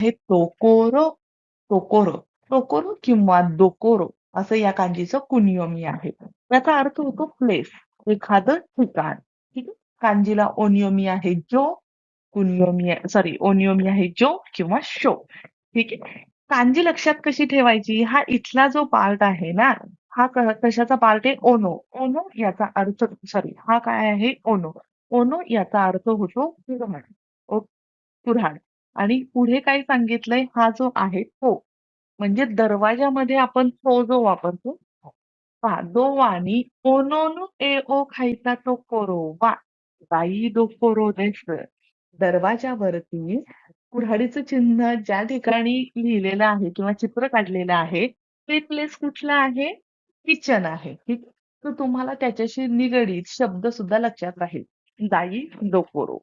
हे तोकोरो तोकोरो तोकोरो किंवा दोकोरो असं या कांजीचं कुनियोमी आहे. याचा अर्थ होतो प्लेस एखादं ठिकाण. ठीक आहे? कांजीला ओनियोमी आहे जो कुनियोमी सॉरी ओनियोमी आहे जो किंवा शो. ठीक आहे? कांजी लक्षात कशी ठेवायची? हा इथला जो पार्ट आहे ना हा कशाचा पार्ट आहे? ओनो. ओनो याचा अर्थ सॉरी हा काय आहे? ओनो. ओनो याचा अर्थ होतो कुऱ्हाड ओ- कुऱ्हाड आणि पुढे काय सांगितलंय हा जो आहे तो. म्हणजे दरवाजामध्ये आपण तो जो वापरतो पहा दो वाणी ओनोनु ए ओ खायचा तो कोरो वा बाई दो कोरो देश दरवाजावरती कुऱ्हाडीचं चिन्ह ज्या ठिकाणी लिहिलेलं आहे किंवा चित्र काढलेलं आहे ते प्लेस कुठलं आहे? किचन आहे. ठीक तर तुम्हाला त्याच्याशी निगडीत शब्द सुद्धा लक्षात राहील. दाई दोकोरो